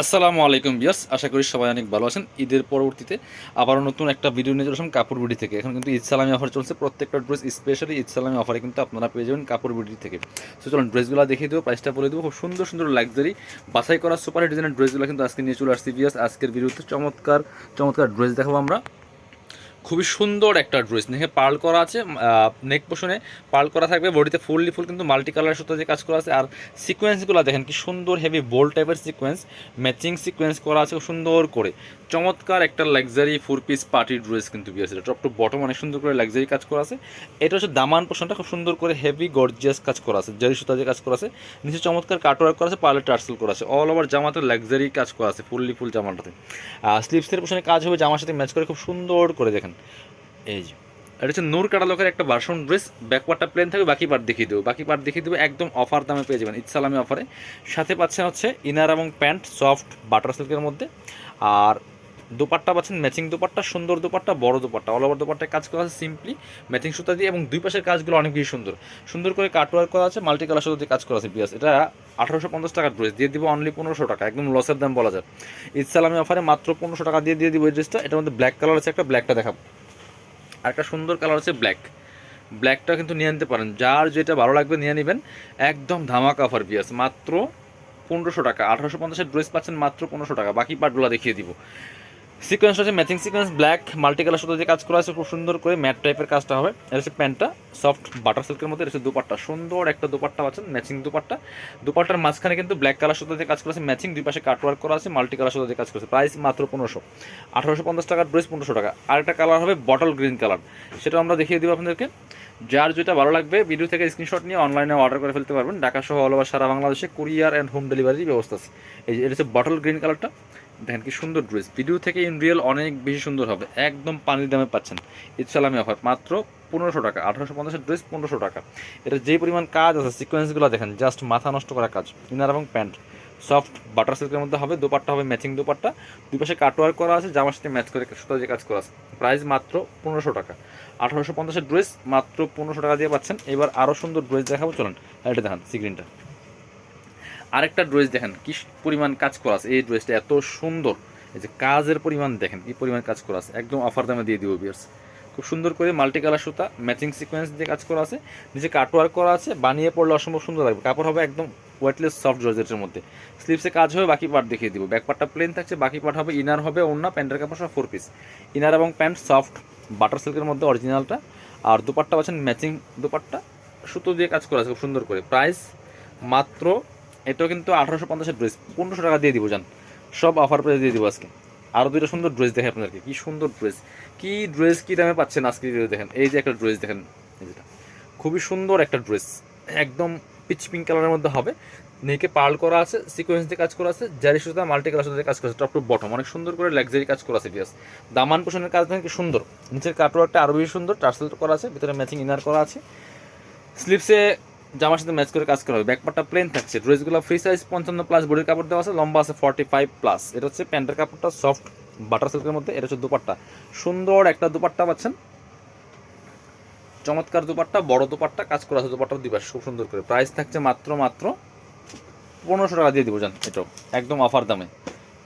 আসসালামু আলাইকুম বিয়াস আশা করি সবাই অনেক ভালো আছেন। ঈদের পরবর্তীতে আবারও নতুন একটা ভিডিও নিয়ে চলেছিলাম কাপড় বিডি থেকে। এখন কিন্তু ঈদ সালামি অফার চলছে, প্রত্যেকটা ড্রেস স্পেশালি ঈদ সালামি অফারে কিন্তু আপনারা পেয়ে যাবেন কাপড় বিডি থেকে। সো চলুন ড্রেসগুলো দেখিয়ে দেবো প্রাইসটা বলে দেবো। খুব সুন্দর সুন্দর লাক্সারি বাছাই করা সুপার ডিজাইনের ড্রেসগুলো কিন্তু আজকে নিয়ে চলে আসছি বিয়াস আজকের ভিডিওতে চমৎকার চমৎকার ড্রেস দেখাবো আমরা। খুবই সুন্দর একটা ড্রেস। দেখে পার্ল করা আছে নেক পোষণে পার্ল করা থাকবে। বডিতে ফুললি ফুল কিন্তু মাল্টি কালার সুতো যে কাজ করা আছে। আর সিকোয়েন্সগুলো দেখেন কি সুন্দর হেভি বোল্ড টাইপের সিকোয়েন্স, ম্যাচিং সিকোয়েন্স করা আছে সুন্দর করে। চমৎকার একটা luxury four piece party dress কিন্তু বিয়েছে টপ টু বটম অনেক সুন্দর করে লাক্সারি কাজ করা আছে। এটা হচ্ছে দামান পোষণটা, খুব সুন্দর করে হেভি গর্জিয়াস কাজ করা আছে। জারি সুতা যে কাজ করা আছে, নিচে চমৎকার কাটওয়ার্ক করা আছে, পার্লে টার্সেল করা আছে। অল ওভার জামাতে লাক্সারি কাজ করা আছে, ফুললি ফুল জামাটাতে। আর স্লিপসের পোষণে কাজ হবে, জামার সাথে ম্যাচ করে খুব সুন্দর করে দেখেন। এই যে, এটা হচ্ছে নূর কাটালকের একটা ভার্সন ড্রেস ব্যাকওয়ার্ডটা প্লেন থাকবে, বাকি পার্ট দেখিয়ে দেবো। বাকি পার্ট দেখিয়ে দেবো, একদম অফার দামে পেয়ে যাবেন, ইচ্ছালামি অফারে সাথে পাচ্ছেন হচ্ছে ইনার এবং প্যান্ট সফট বাটার সিল্কের মধ্যে। আর দুপাট্টা পাচ্ছেন ম্যাচিং দুপাট্টা, সুন্দর দুপাট্টা, বড় দুপাট্টা। অল ওভার দুপাট্টায় কাজ করা আছে সিম্পলি ম্যাচিং সুতা দিয়ে এবং দুই পাশের কাজগুলো অনেক বেশি সুন্দর। সুন্দর করে কাটওয়ার্ক করা আছে মাল্টি কালার সুতা দিয়ে কাজ করা আছে, বিয়াস। এটা আঠারোশো পঞ্চাশ টাকার ড্রেস দিয়ে দিব অনলি পনেরোশো টাকা, একদম লসের দাম বলা যায়। ইচ্ছালামি অফারে মাত্র পনেরোশো টাকা দিয়ে দিয়ে দিব এই ড্রেসটা এটার মধ্যে ব্ল্যাক কালার আছে, একটা ব্ল্যাকটা দেখাবো। আর একটা সুন্দর কালার আছে ব্ল্যাক ব্ল্যাকটা কিন্তু নিয়ে নিতে পারেন। যার যেটা ভালো লাগবে নিয়ে নেবেন। একদম ধামাকা অফার বিয়াস মাত্র পনেরোশো টাকা। আঠারোশো পঞ্চাশের ড্রেস পাচ্ছেন মাত্র পনেরোশো টাকা। বাকি পার্টগুলো দেখিয়ে দিব। সিকোয়েন্স হচ্ছে matching sequence black multi colour সাথে যে কাজ করা আছে, খুব সুন্দর করে ম্যাট টাইপের কাজটা হবে। এটা হচ্ছে প্যান্টটা সফট বাটার সিল্কের মধ্যে এটা দুপাট্টা। সুন্দর একটা দুপাট্টা পাচ্ছেন ম্যাচিং দুপাট্টা। দুপাট্টার মাঝখানে কিন্তু ব্ল্যাক কালার সাথে যে কাজ করা আছে ম্যাচিং দুই পাশে কাটওয়ার্ক করা আছে মাল্টি কালার সাথে যে কাজ করেছে প্রাইস মাত্র পনেরোশো। আঠারোশো পঞ্চাশ টাকার ড্রেস পনেরোশো টাকা। আরেকটা কালার হবে বটল গ্রিন কালার সেটা আমরা দেখিয়ে দিব আপনাদেরকে। যার যেটা ভালো লাগবে ভিডিও থেকে স্ক্রিনশট নিয়ে অনলাইনে অর্ডার করে ফেলতে পারবেন। ঢাকা সহ অল ওভার সারা বাংলাদেশে কুরিয়ার অ্যান্ড হোম ডেলিভারির ব্যবস্থা আছে। এই যে, এটা হচ্ছে বটল গ্রিন কালারটা দেখেন কি সুন্দর ড্রেস ভিডিও থেকে ইন রিয়েল অনেক বেশি সুন্দর হবে। একদম পানির দামে পাচ্ছেন। ইচ্ছালামি অফার মাত্র পনেরোশো টাকা। আঠারোশো পঞ্চাশের ড্রেস পনেরোশো টাকা। এটা যে পরিমাণ কাজ আছে সিকোয়েন্সগুলো দেখেন জাস্ট মাথা নষ্ট করা কাজ। ইনার এবং প্যান্ট সফট বাটার সিল্কের মধ্যে হবে, দুপাট্টা হবে ম্যাচিং দুপাট্টা। দুই পাশে কাটওয়ার্ক করা আছে, জামার সাথে ম্যাচ করে সুতা যে কাজ করা আছে। প্রাইস মাত্র পনেরোশো টাকা। আঠারোশো পঞ্চাশের ড্রেস মাত্র পনেরোশো টাকা দিয়ে পাচ্ছেন। এবার আরও সুন্দর ড্রেস দেখাবো। চলুন এটা দেখান সিগ্রিনটা আরেকটা ড্রেস দেখেন, কি পরিমাণ কাজ করা আছে। এই ড্রেসটা এত সুন্দর। এই যে কাজের পরিমাণ দেখেন কি পরিমাণ কাজ করা আছে। একদম অফার দামে দিয়ে দিব বিয়ার্স খুব সুন্দর করে মাল্টি কালার সুতা ম্যাচিং সিকোয়েন্স দিয়ে কাজ করা আছে। নিচে কাটওয়ার্ক করা আছে, বানিয়ে পড়লে অসম্ভব সুন্দর লাগবে। কাপড় হবে একদম ওয়েটলেস সফট জর্জেটের মধ্যে। স্লিপসে কাজ হবে, বাকি পার্ট দেখিয়ে দিব। ব্যাক পার্টটা প্লেন থাকছে, বাকি পার্ট হবে ইনার হবে অন্য প্যান্টের কাপড় সব ফোর পিস ইনার এবং প্যান্ট সফট বাটার সিল্কের মধ্যে অরিজিনালটা আর দুপাট্টা পাচ্ছেন ম্যাচিং দুপাট্টা। সুতো দিয়ে কাজ করা আছে, খুব সুন্দর করে। প্রাইস মাত্র এটাও কিন্তু আঠারোশো পঞ্চাশের ড্রেস পনেরোশো টাকা দিয়ে দিব, জান। সব অফার প্রাইস দিয়ে দিব আজকে। আরও দুইটা সুন্দর ড্রেস দেখে আপনাদেরকে। কি সুন্দর ড্রেস কি ড্রেস কি দামে পাচ্ছেন আজকে দেখেন। এই যে একটা ড্রেস দেখেন যেটা। খুবই সুন্দর একটা ড্রেস একদম পিচ পিঙ্ক কালারের মধ্যে হবে। নেকে পার্ল করা আছে সিকোয়েন্স দিয়ে কাজ করা আছে জারি সুতা মাল্টি কালার সাথে কাজ করা আছে টপ টু বটম অনেক সুন্দর করে লাক্সারি কাজ করা আছে বিয়াস দামান পোষণের কাজ দেখেন কি সুন্দর। নিচের কাটওয়ার্কটা আরও বেশি সুন্দর টার্সেল করা আছে, ভিতরে ম্যাচিং ইনার করা আছে। স্লিপসে জামার সাথে ম্যাচ করে কাজ করা হবে। ব্যাকপারটা প্লেন থাকছে। ড্রেসগুলো ফ্রি সাইজ পঞ্চান্ন প্লাস বডির কাপড় দেওয়া আছে, লম্বা আছে ফর্টি ফাইভ প্লাস এটা হচ্ছে প্যান্টের কাপড়টা সফট বাটার সিল্কের মধ্যে। এটা হচ্ছে দুপাট্টা। সুন্দর একটা দুপাট্টা পাচ্ছেন। চমৎকার দুপাট্টা, বড় দুপাট্টা, কাজ করা আছে দুপাট্টা দিবাস খুব সুন্দর করে। প্রাইস থাকছে মাত্র মাত্র পনেরোশো টাকা দিয়ে দিব জান, এটাও। একদম অফার দামে।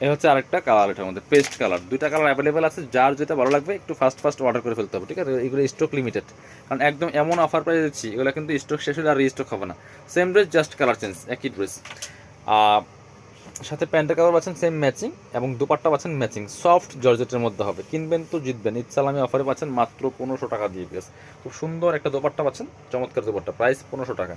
এই হচ্ছে আরেকটা কালার এটার মধ্যে পেস্ট কালার দুইটা কালার অ্যাভেলেবেল আছে, যার যেটা ভালো লাগবে, একটু ফাস্ট ফাস্ট অর্ডার করে ফেলতে হবে, ঠিক আছে? এগুলো স্টক লিমিটেড কারণ একদম এমন অফার প্রাইস দিচ্ছি, এগুলো কিন্তু স্টক শেষ হলে আর রিস্টক হবে না। Same dress just colour change একই ড্রেস সাথে প্যান্টের কাপড় পাচ্ছেন সেম ম্যাচিং এবং দুপাট্টা পাচ্ছেন ম্যাচিং সফট জর্জেটের মধ্যে হবে। কিনবেন তো জিতবেন। ইচ্ছালামি অফারে পাচ্ছেন মাত্র পনেরোশো টাকা দিয়ে বেশ খুব সুন্দর একটা দুপাট্টা পাচ্ছেন, চমৎকার দোপাট্টা। প্রাইস পনেরোশো টাকা।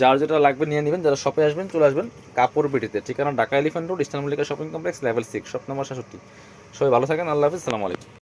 যার যেটা লাগবে নিয়ে নেবেন, যারা শপে আসবেন, চলে আসবেন কাপড় বিটিতে। ঠিকানা Dhaka elephant road Mallika shopping complex level six shop number সাতষট্টি সবাই ভালো থাকেন, আল্লাহ হাফিজ, সালামু আলাইকুম।